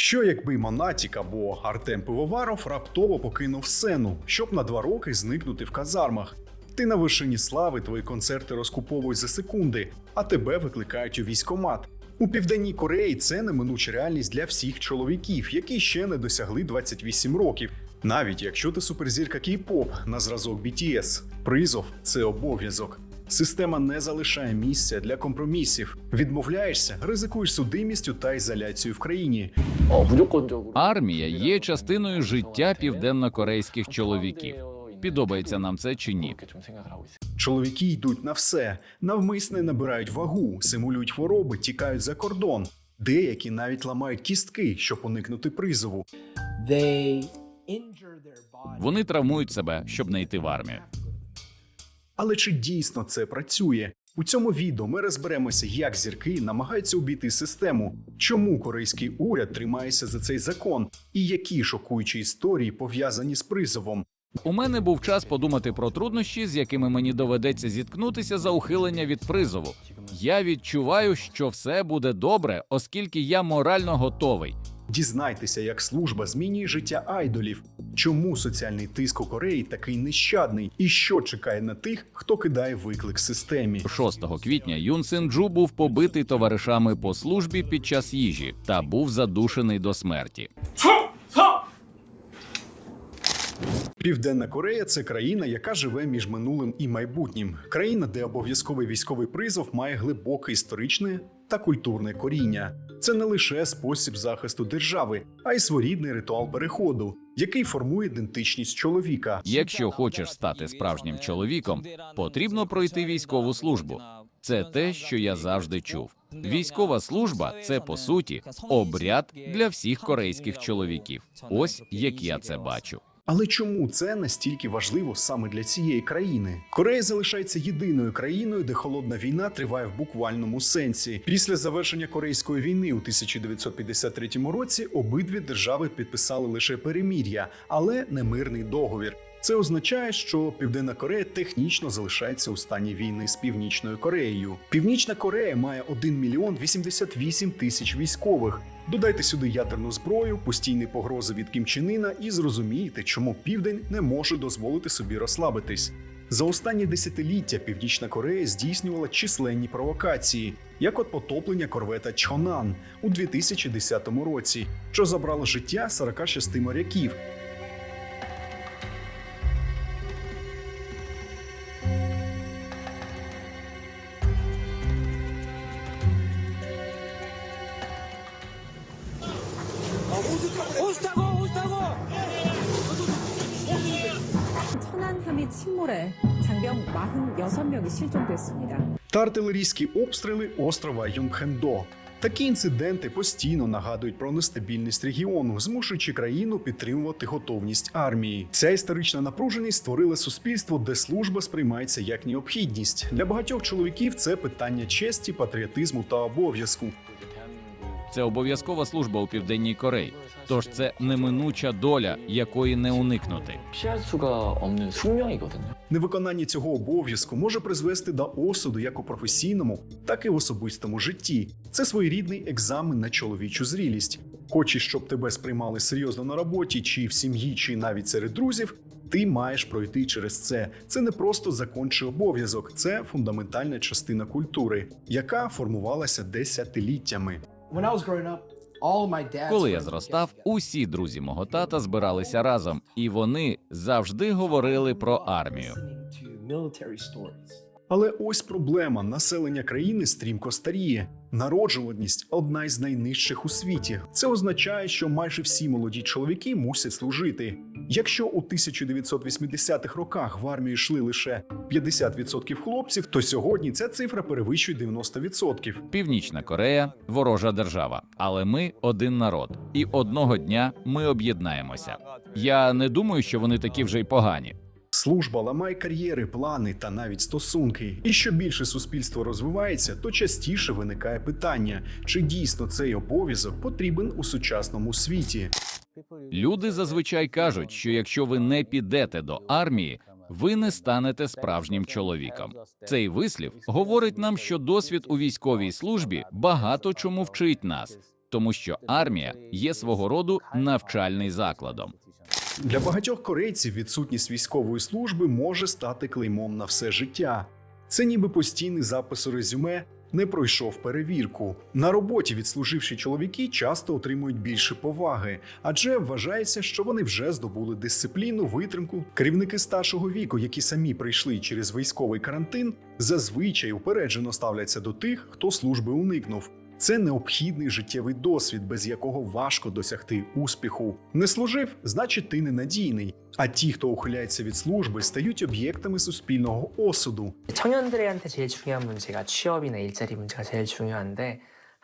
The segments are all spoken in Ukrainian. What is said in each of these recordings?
Що якби Монатік або Артем Пивоваров раптово покинув сцену, щоб на два роки зникнути в казармах? Ти на вершині слави, твої концерти розкуповують за секунди, а тебе викликають у військомат. У південній Кореї це неминуча реальність для всіх чоловіків, які ще не досягли 28 років. Навіть якщо ти суперзірка кей-поп на зразок BTS. призов це обов'язок. Система не залишає місця для компромісів. Відмовляєшся, ризикуєш судимістю та ізоляцією в країні. Армія є частиною життя південнокорейських чоловіків. Підобається нам це чи ні? Чоловіки йдуть на все, навмисне набирають вагу, симулюють хвороби, тікають за кордон. Деякі навіть ламають кістки, щоб уникнути призову. They... Вони травмують себе, щоб не йти в армію. Але чи дійсно це працює? У цьому відео ми розберемося, як зірки намагаються обійти систему, чому корейський уряд тримається за цей закон, і які шокуючі історії пов'язані з призовом. У мене був час подумати про труднощі, з якими мені доведеться зіткнутися за ухилення від призову. Я відчуваю, що все буде добре, оскільки я морально готовий. Дізнайтеся, як служба змінює життя айдолів, чому соціальний тиск у Кореї такий нещадний, і що чекає на тих, хто кидає виклик системі. 6 квітня Юн Син Джу був побитий товаришами по службі під час їжі та був задушений до смерті. Південна Корея це країна, яка живе між минулим і майбутнім. Країна, де обов'язковий військовий призов має глибоке історичне та культурне коріння. Це не лише спосіб захисту держави, а й своєрідний ритуал переходу, який формує ідентичність чоловіка. Якщо хочеш стати справжнім чоловіком, потрібно пройти військову службу. Це те, що я завжди чув. Військова служба це по суті обряд для всіх корейських чоловіків. Ось як я це бачу. Але чому це настільки важливо саме для цієї країни? Корея залишається єдиною країною, де холодна війна триває в буквальному сенсі. Після завершення Корейської війни у 1953 році обидві держави підписали лише перемір'я, але не мирний договір. Це означає, що Південна Корея технічно залишається у стані війни з Північною Кореєю. Північна Корея має 1 мільйон 88 тисяч військових. Додайте сюди ядерну зброю, постійні погрози від Кім Чен Іна і зрозумієте, чому Південь не може дозволити собі розслабитись. За останні десятиліття Північна Корея здійснювала численні провокації, як от потоплення корвета Чхонан у 2010 році, що забрало життя 46 моряків, 천안 혐의 침몰에 장병 46명이 실종됐습니다. та артилерійські обстріли острова Йонгхендо. Такі інциденти постійно нагадують про нестабільність регіону, змушуючи країну підтримувати готовність армії. Ця історична напруженість створила суспільство, де служба сприймається як необхідність. Для багатьох чоловіків це питання честі, патріотизму та обов'язку. Це обов'язкова служба у південній Кореї. Тож це неминуча доля, якої не уникнути. Невиконання цього обов'язку може призвести до осуду як у професійному, так і в особистому житті. Це своєрідний екзамен на чоловічу зрілість. Хочеш, щоб тебе сприймали серйозно на роботі, чи в сім'ї, чи навіть серед друзів. Ти маєш пройти через це. Це не просто закон обов'язок, це фундаментальна частина культури, яка формувалася десятиліттями. When I was growing up, all my dad's Коли я зростав, усі друзі мого тата збиралися разом, і вони завжди говорили про армію. Listening to military stories. Але ось проблема: населення країни стрімко старіє. Народжуваність одна із найнижчих у світі. Це означає, що майже всі молоді чоловіки мусять служити. Якщо у 1980-х роках в армію йшли лише 50% хлопців, то сьогодні ця цифра перевищує 90%. Північна Корея ворожа держава, але ми один народ, і одного дня ми об'єднаємося. Я не думаю, що вони такі вже й погані. Служба ламає кар'єри, плани та навіть стосунки. І що більше суспільство розвивається, то частіше виникає питання, чи дійсно цей обов'язок потрібен у сучасному світі. Люди зазвичай кажуть, що якщо ви не підете до армії, ви не станете справжнім чоловіком. Цей вислів говорить нам, що досвід у військовій службі багато чому вчить нас. тому що армія є свого роду навчальний закладом. Для багатьох корейців відсутність військової служби може стати клеймом на все життя. Це ніби постійний запис у резюме не пройшов перевірку. На роботі відслуживші чоловіки часто отримують більше поваги, адже вважається, що вони вже здобули дисципліну, витримку. Керівники старшого віку, які самі прийшли через військовий карантин, зазвичай упереджено ставляться до тих, хто служби уникнув. Це необхідний життєвий досвід, без якого важко досягти успіху. Не служив, значить, ти ненадійний. А ті, хто ухиляється від служби, стають об'єктами суспільного осуду. 청년들한테 제일 중요한 문제가 취업이나 일자리 문제가 제일 중요한데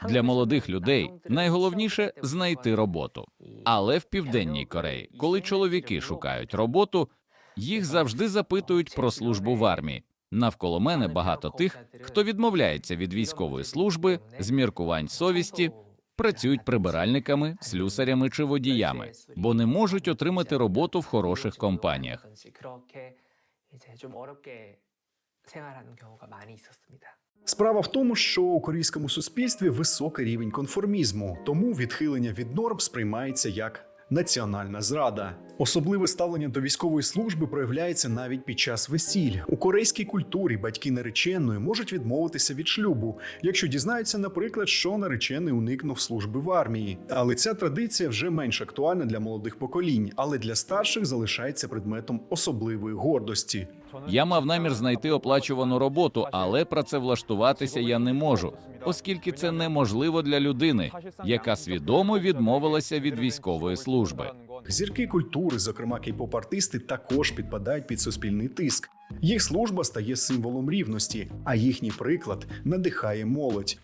Для молодих людей найголовніше знайти роботу. Але в південній Кореї, коли чоловіки шукають роботу, їх завжди запитують про службу в армії. Навколо мене багато тих, хто відмовляється від військової служби, з міркувань совісті, працюють прибиральниками, слюсарями чи водіями, бо не можуть отримати роботу в хороших компаніях. Справа в тому, що у корейському суспільстві високий рівень конформізму, тому відхилення від норм сприймається як національна зрада. Особливе ставлення до військової служби проявляється навіть під час весіль. У корейській культурі батьки нареченої можуть відмовитися від шлюбу, якщо дізнаються, наприклад, що наречений уникнув служби в армії. Але ця традиція вже менш актуальна для молодих поколінь, але для старших залишається предметом особливої гордості. Я мав намір знайти оплачувану роботу, але працевлаштуватися я не можу, оскільки це неможливо для людини, яка свідомо відмовилася від військової служби. Зірки культури, зокрема кей-поп-артисти, також підпадають під суспільний тиск. Їх служба стає символом рівності, а їхній приклад надихає молодь.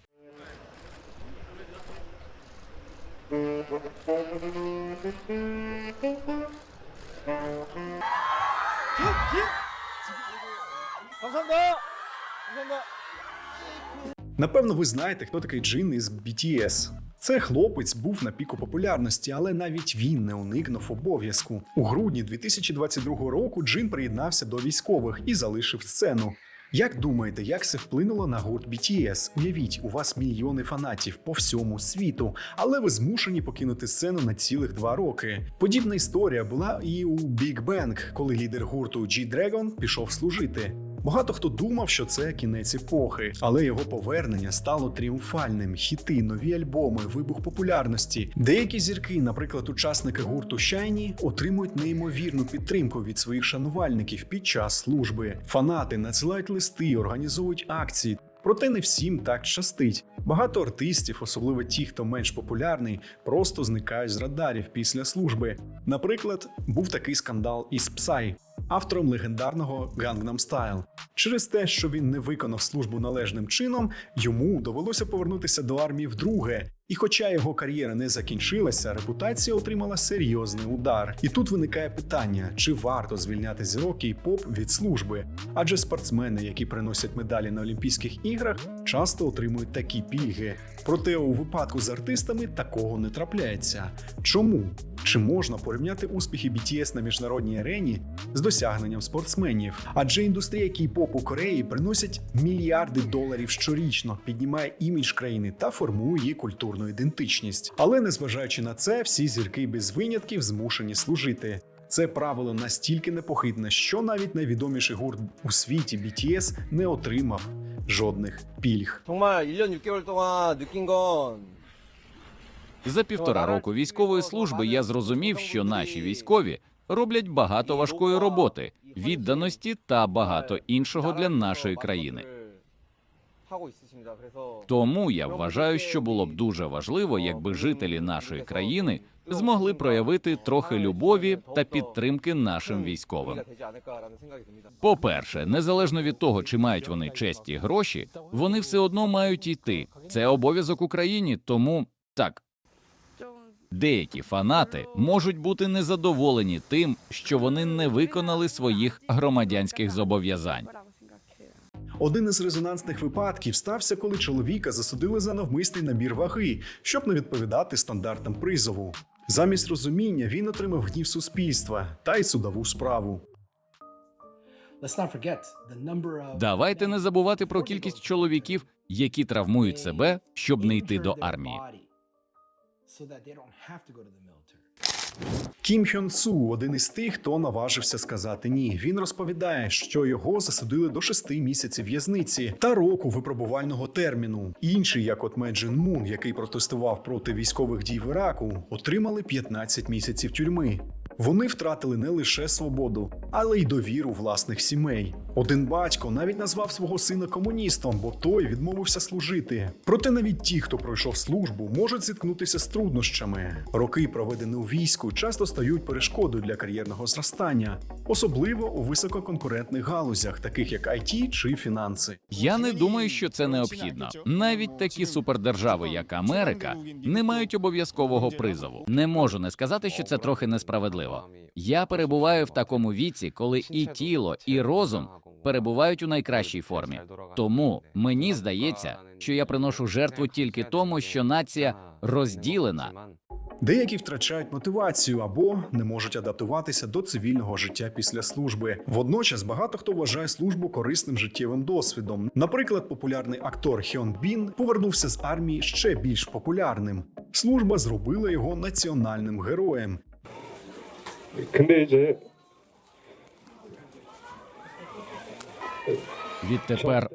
Напевно, ви знаєте, хто такий Джин із BTS. Це хлопець був на піку популярності, але навіть він не уникнув обов'язку. У грудні 2022 року Джин приєднався до військових і залишив сцену. Як думаєте, як це вплинуло на гурт BTS? Уявіть, у вас мільйони фанатів по всьому світу, але ви змушені покинути сцену на цілих два роки. Подібна історія була і у Big Bang, коли лідер гурту G-Dragon пішов служити. Багато хто думав, що це кінець епохи, але його повернення стало тріумфальним. Хіти, нові альбоми, вибух популярності. Деякі зірки, наприклад, учасники гурту Shiny, отримують неймовірну підтримку від своїх шанувальників під час служби. Фанати надсилають листи, організовують акції. Проте не всім так щастить. Багато артистів, особливо ті, хто менш популярний, просто зникають з радарів після служби. Наприклад, був такий скандал із Psy, автором легендарного Gangnam Style. Через те, що він не виконав службу належним чином, йому довелося повернутися до армії вдруге. І хоча його кар'єра не закінчилася, репутація отримала серйозний удар. І тут виникає питання: чи варто звільняти зірок і поп від служби? Адже спортсмени, які приносять медалі на Олімпійських іграх, часто отримують такі пільги. Проте у випадку з артистами такого не трапляється. Чому? Чи можна порівняти успіхи BTS на міжнародній арені з досягненням спортсменів, адже індустрія кей-попу Кореї приносять мільярди доларів щорічно, піднімає імідж країни та формує її культурну ідентичність. Але незважаючи на це, всі зірки без винятків змушені служити. Це правило настільки непохитне, що навіть найвідоміший гурт у світі BTS не отримав жодних пільг. За півтора року військової служби я зрозумів, що наші військові роблять багато важкої роботи, відданості та багато іншого для нашої країни. Тому я вважаю, що було б дуже важливо, якби жителі нашої країни змогли проявити трохи любові та підтримки нашим військовим. По перше, незалежно від того, чи мають вони честі гроші, вони все одно мають йти. Це обов'язок Україні, тому так Деякі фанати можуть бути незадоволені тим, що вони не виконали своїх громадянських зобов'язань. Один із резонансних випадків стався, коли чоловіка засудили за навмисний набір ваги, щоб не відповідати стандартам призову. Замість розуміння він отримав гнів суспільства та й судову справу. Давайте не забувати про кількість чоловіків, які травмують себе, щоб не йти до армії. Кім Хьон Су один із тих, хто наважився сказати ні. Він розповідає, що його засудили до шести місяців в'язниці та року випробувального терміну. Інші, як от Меджин Мун, який протестував проти військових дій в Іраку, отримали 15 місяців тюрми. Вони втратили не лише свободу, але й довіру власних сімей. Один батько навіть назвав свого сина комуністом, бо той відмовився служити. Проте навіть ті, хто пройшов службу, можуть зіткнутися з труднощами. Роки, проведені у війську, часто стають перешкодою для кар'єрного зростання, особливо у висококонкурентних галузях, таких як IT чи фінанси. Я не думаю, що це необхідно. Навіть такі супердержави, як Америка, не мають обов'язкового призову. Не можу не сказати, що це трохи несправедливо. Я перебуваю в такому віці, коли і тіло, і розум перебувають у найкращій формі. Тому мені здається, що я приношу жертву тільки тому, що нація розділена. Деякі втрачають мотивацію або не можуть адаптуватися до цивільного життя після служби. Водночас багато хто вважає службу корисним життєвим досвідом. Наприклад, популярний актор Хьон Бін повернувся з армії ще більш популярним. Служба зробила його національним героєм. 근데 이제 Відтепер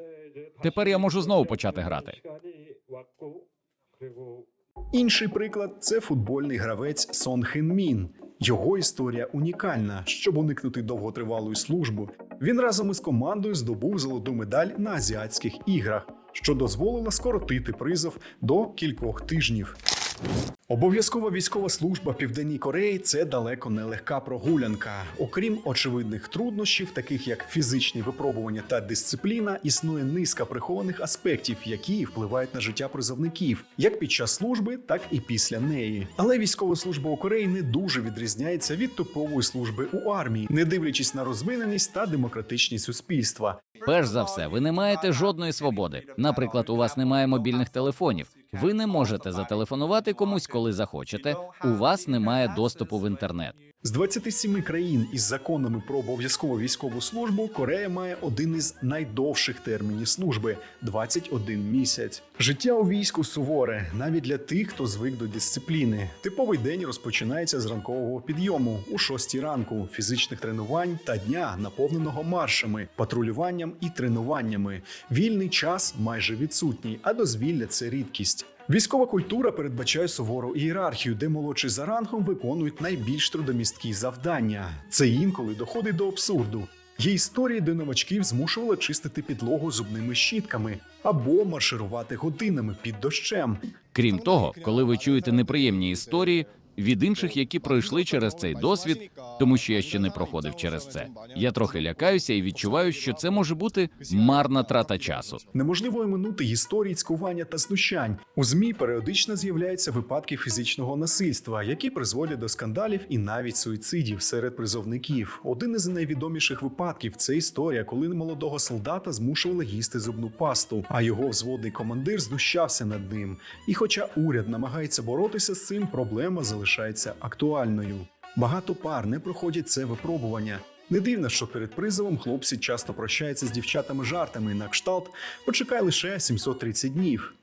тепер я можу знову почати грати. 시간이 왔고 그리고 Інший приклад це футбольний гравець Сон Хен Мін. Його історія унікальна. Щоб уникнути довготривалої служби, він разом із командою здобув золоту медаль на азіатських іграх, що дозволило скоротити призов до кількох тижнів. Обов'язкова військова служба Південній Кореї це далеко не легка прогулянка. Окрім очевидних труднощів, таких як фізичні випробування та дисципліна, існує низка прихованих аспектів, які впливають на життя призовників, як під час служби, так і після неї. Але військова служба у Кореї не дуже відрізняється від типової служби у армії, не дивлячись на розвиненість та демократичність суспільства. Перш за все, ви не маєте жодної свободи. Наприклад, у вас немає мобільних телефонів. Ви не можете зателефонувати комусь, коли захочете. У вас немає доступу в інтернет. З 27 країн із законами про обов'язкову військову службу Корея має один із найдовших термінів служби 21 місяць. Життя у війську суворе, навіть для тих, хто звик до дисципліни. Типовий день розпочинається з ранкового підйому у 6 ранку, фізичних тренувань та дня, наповненого маршами, патрулюванням і тренуваннями. Вільний час майже відсутній, а дозвілля це рідкість. Військова культура передбачає сувору ієрархію, де молодші за рангом виконують найбільш трудомісткі завдання. Це інколи доходить до абсурду. Є історії, де новачків змушували чистити підлогу зубними щітками або марширувати годинами під дощем. Крім того, коли ви чуєте неприємні історії від інших, які пройшли через цей досвід, тому що я ще не проходив через це. Я трохи лякаюся і відчуваю, що це може бути марна трата часу. Неможливо оминути історії цькування та знущань. У змі періодично з'являються випадки фізичного насильства, які призводять до скандалів і навіть суїцидів серед призовників. Один із найвідоміших випадків це історія, коли молодого солдата змушували їсти зубну пасту, а його взводний командир знущався над ним. І хоча уряд намагається боротися з цим, проблема залишається актуальною. Багато пар не проходять це випробування. Не дивно, що перед призовом хлопці часто прощаються з дівчатами жартами на кшталт почекай лише 730 днів.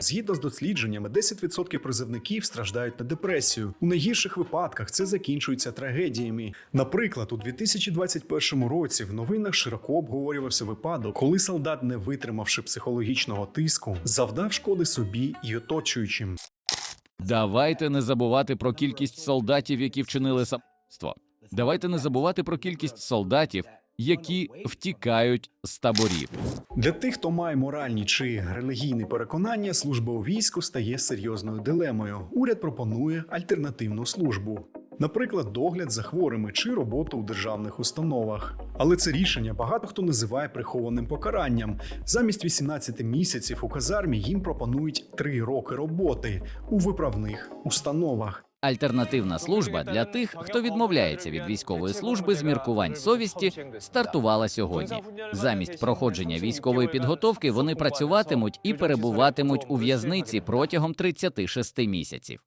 Згідно з дослідженнями, 10% призовників страждають на депресію. У найгірших випадках це закінчується трагедіями. Наприклад, у 2021 році в новинах широко обговорювався випадок, коли солдат, не витримавши психологічного тиску, завдав шкоди собі і оточуючим. Давайте не забувати про кількість солдатів, які вчинили самство. Давайте не забувати про кількість солдатів, які втікають з таборів. Для тих, хто має моральні чи релігійні переконання, служба у війську стає серйозною дилемою. Уряд пропонує альтернативну службу. Наприклад, догляд за хворими чи роботу у державних установах. Але це рішення багато хто називає прихованим покаранням. Замість 18 місяців у казармі їм пропонують 3 роки роботи у виправних установах. Альтернативна служба для тих, хто відмовляється від військової служби з міркувань совісті, стартувала сьогодні. Замість проходження військової підготовки вони працюватимуть і перебуватимуть у в'язниці протягом 36 місяців.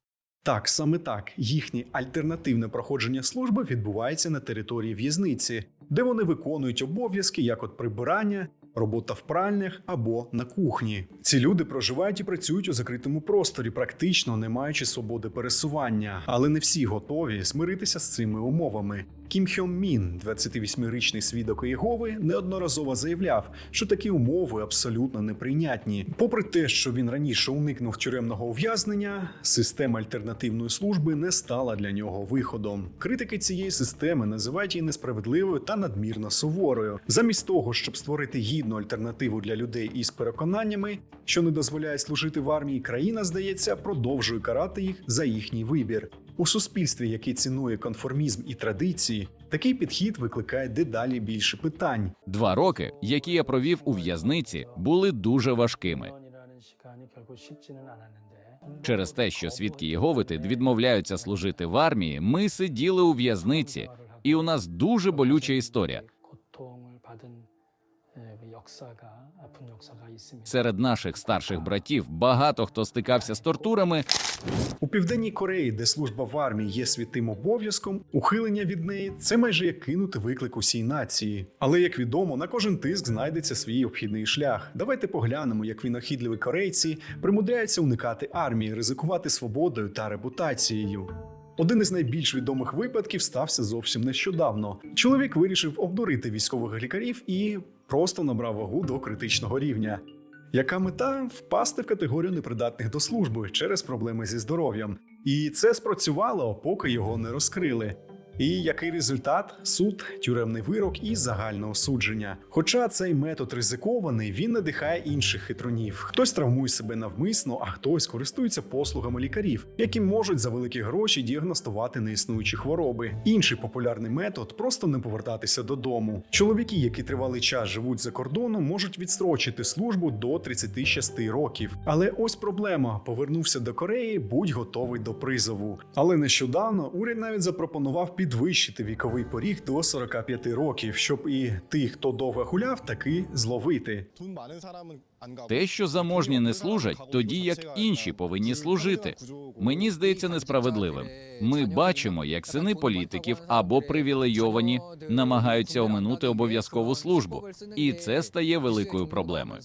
Так, саме так, їхнє альтернативне проходження служби відбувається на території в'язниці, де вони виконують обов'язки, як от прибирання, робота в пральнях або на кухні. Ці люди проживають і працюють у закритому просторі, практично не маючи свободи пересування, але не всі готові змиритися з цими умовами. Кім Хьон Мін, 28-річний свідок Єгови, неодноразово заявляв, що такі умови абсолютно неприйнятні. Попри те, що він раніше уникнув тюремного ув'язнення, система альтернативної служби не стала для нього виходом. Критики цієї системи називають її несправедливою та надмірно суворою. Замість того, щоб створити гідну альтернативу для людей із переконаннями, що не дозволяє служити в армії, країна, здається, продовжує карати їх за їхній вибір. У суспільстві, яке цінує конформізм і традиції, такий підхід викликає дедалі більше питань. Два роки, які я провів у в'язниці, були дуже важкими. Через те, що свідки Єговити відмовляються служити в армії, ми сиділи у в'язниці, і у нас дуже болюча історія. Серед наших старших братів багато хто стикався з тортурами, У південній Кореї, де служба в армії є святим обов'язком, ухилення від неї це майже як кинути виклик усій нації. Але як відомо, на кожен тиск знайдеться свій обхідний шлях. Давайте поглянемо, як винахідливі корейці примудряються уникати армії, ризикувати свободою та репутацією. Один із найбільш відомих випадків стався зовсім нещодавно. Чоловік вирішив обдурити військових лікарів і просто набрав вагу до критичного рівня. Яка мета впасти в категорію непридатних до служби через проблеми зі здоров'ям? І це спрацювало, поки його не розкрили. І який результат? Суд, тюремний вирок і загальне осудження. Хоча цей метод ризикований, він надихає інших хитрунів. Хтось травмує себе навмисно, а хтось користується послугами лікарів, які можуть за великі гроші діагностувати неіснуючі хвороби. Інший популярний метод просто не повертатися додому. Чоловіки, які тривалий час живуть за кордоном, можуть відстрочити службу до 36 років. Але ось проблема: повернувся до Кореї, будь готовий до призову. Але нещодавно уряд навіть запропонував підвищити віковий поріг до 45 років, щоб і тих, хто довго гуляв, таки зловити. Те, що заможні не служать, тоді як інші повинні служити. Мені здається несправедливим. Ми бачимо, як сини політиків або привілейовані намагаються оминути обов'язкову службу, і це стає великою проблемою.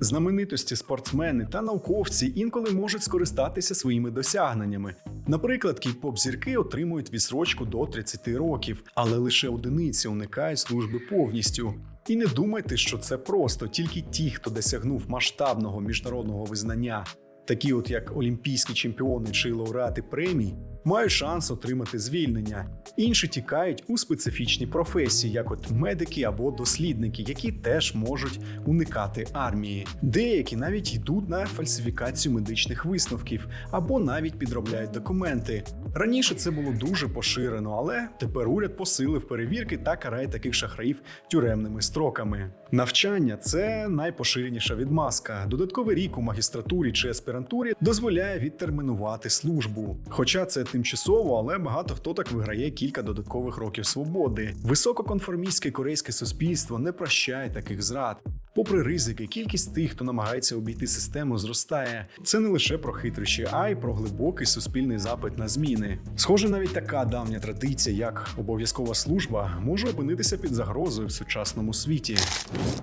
Знаменитості спортсмени та науковці інколи можуть скористатися своїми досягненнями. Наприклад, кей-поп-зірки отримують відсрочку до 30 років, але лише одиниці уникають служби повністю. І не думайте, що це просто тільки ті, хто досягнув масштабного міжнародного визнання, такі от як олімпійські чемпіони чи лауреати премій, мають шанс отримати звільнення. Інші тікають у специфічні професії, як от медики або дослідники, які теж можуть уникати армії. Деякі навіть йдуть на фальсифікацію медичних висновків або навіть підробляють документи. Раніше це було дуже поширено, але тепер уряд посилив перевірки та карає таких шахраїв тюремними строками. Навчання це найпоширеніша відмазка. Додатковий рік у магістратурі чи аспірантурі дозволяє відтермінувати службу. Хоча це тимчасово, але багато хто так виграє кілька додаткових років свободи. Висококонформістське корейське суспільство не прощає таких зрад. Попри ризики, кількість тих, хто намагається обійти систему, зростає. Це не лише про хитрощі, а й про глибокий суспільний запит на зміни. Схоже, навіть така давня традиція, як обов'язкова служба, може опинитися під загрозою в сучасному світі.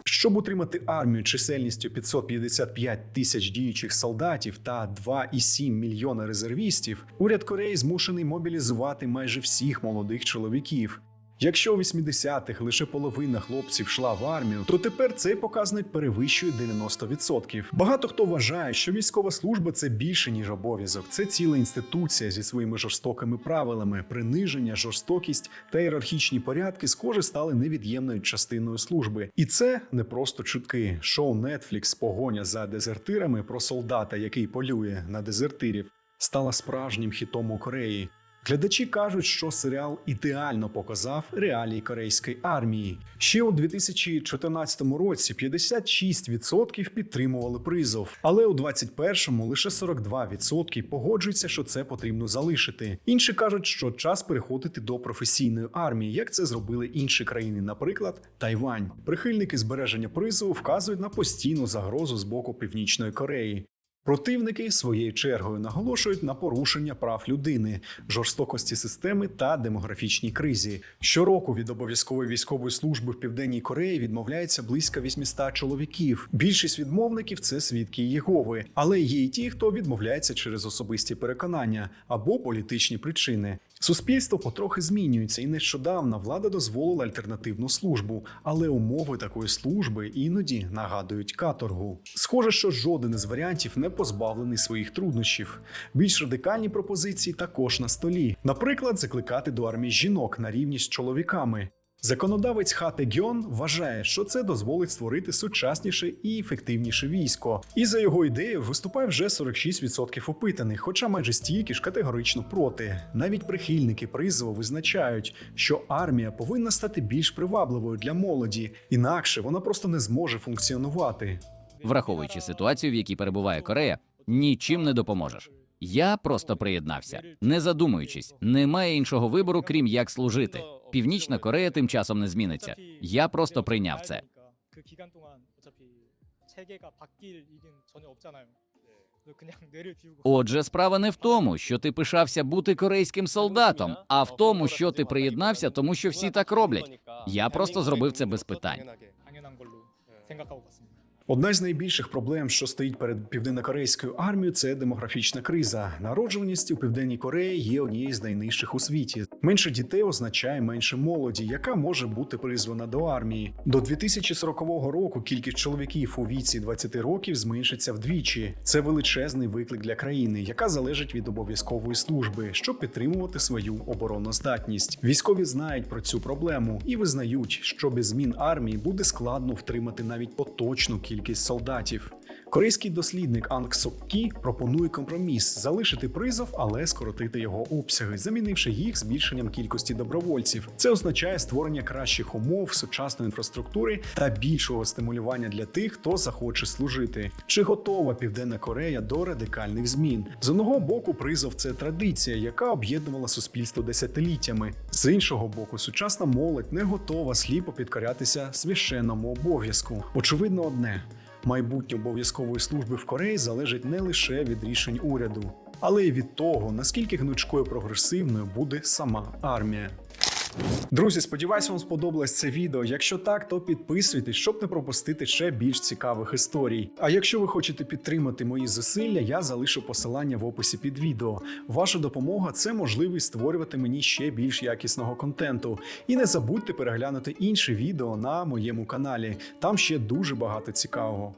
Щоб утримати армію чисельністю 555 тисяч діючих солдатів та 2,7 мільйона резервістів, уряд Кореї змушений мобілізувати майже всіх молодих чоловіків. Якщо у 80-х лише половина хлопців йшла в армію, то тепер цей показник перевищує 90%. Багато хто вважає, що військова служба це більше ніж обов'язок. Це ціла інституція зі своїми жорстокими правилами. Приниження, жорстокість та ієрархічні порядки, схоже, стали невід'ємною частиною служби. І це не просто чутки. Шоу Netflix «Погоня за дезертирами про солдата, який полює на дезертирів, стала справжнім хітом у Кореї. Глядачі кажуть, що серіал ідеально показав реалії корейської армії. Ще у 2014 році 56% підтримували призов, але у 2021 лише 42% погоджуються, що це потрібно залишити. Інші кажуть, що час переходити до професійної армії, як це зробили інші країни, наприклад, Тайвань. Прихильники збереження призову вказують на постійну загрозу з боку Північної Кореї. Противники своєю чергою наголошують на порушення прав людини, жорстокості системи та демографічній кризі. Щороку від обов'язкової військової служби в південній Кореї відмовляється близько 800 чоловіків. Більшість відмовників це свідки Єгови, але є й ті, хто відмовляється через особисті переконання або політичні причини. Суспільство потрохи змінюється, і нещодавно влада дозволила альтернативну службу, але умови такої служби іноді нагадують каторгу. Схоже, що жоден із варіантів не позбавлений своїх труднощів. Більш радикальні пропозиції також на столі. Наприклад, закликати до армії жінок на рівні з чоловіками. Законодавець Хате Гьон вважає, що це дозволить створити сучасніше і ефективніше військо. І за його ідеєю виступає вже 46% опитаних, хоча майже стільки ж категорично проти. Навіть прихильники призову визначають, що армія повинна стати більш привабливою для молоді, інакше вона просто не зможе функціонувати враховуючи ситуацію, в якій перебуває Корея, нічим не допоможеш. Я просто приєднався, не задумуючись, немає іншого вибору, крім як служити. Північна Корея тим часом не зміниться. Я просто прийняв це. Отже, справа не в тому, що ти пишався бути корейським солдатом, а в тому, що ти приєднався, тому що всі так роблять. Я просто зробив це без питань. Одна з найбільших проблем, що стоїть перед південнокорейською армією, це демографічна криза. Народжуваність у південній Кореї є однією з найнижчих у світі. Менше дітей означає менше молоді, яка може бути призвана до армії. До 2040 року кількість чоловіків у віці 20 років зменшиться вдвічі. Це величезний виклик для країни, яка залежить від обов'язкової служби, щоб підтримувати свою обороноздатність. Військові знають про цю проблему і визнають, що без змін армії буде складно втримати навіть поточну кількість солдатів. Корейський дослідник Анг Сок пропонує компроміс залишити призов, але скоротити його обсяги, замінивши їх збільшенням кількості добровольців. Це означає створення кращих умов, сучасної інфраструктури та більшого стимулювання для тих, хто захоче служити. Чи готова Південна Корея до радикальних змін? З одного боку, призов це традиція, яка об'єднувала суспільство десятиліттями. З іншого боку, сучасна молодь не готова сліпо підкорятися священному обов'язку. Очевидно, одне. Майбутнє обов'язкової служби в Кореї залежить не лише від рішень уряду, але й від того, наскільки гнучкою прогресивною буде сама армія. Друзі, сподіваюсь, вам сподобалось це відео. Якщо так, то підписуйтесь, щоб не пропустити ще більш цікавих історій. А якщо ви хочете підтримати мої зусилля, я залишу посилання в описі під відео. Ваша допомога це можливість створювати мені ще більш якісного контенту. І не забудьте переглянути інші відео на моєму каналі. Там ще дуже багато цікавого.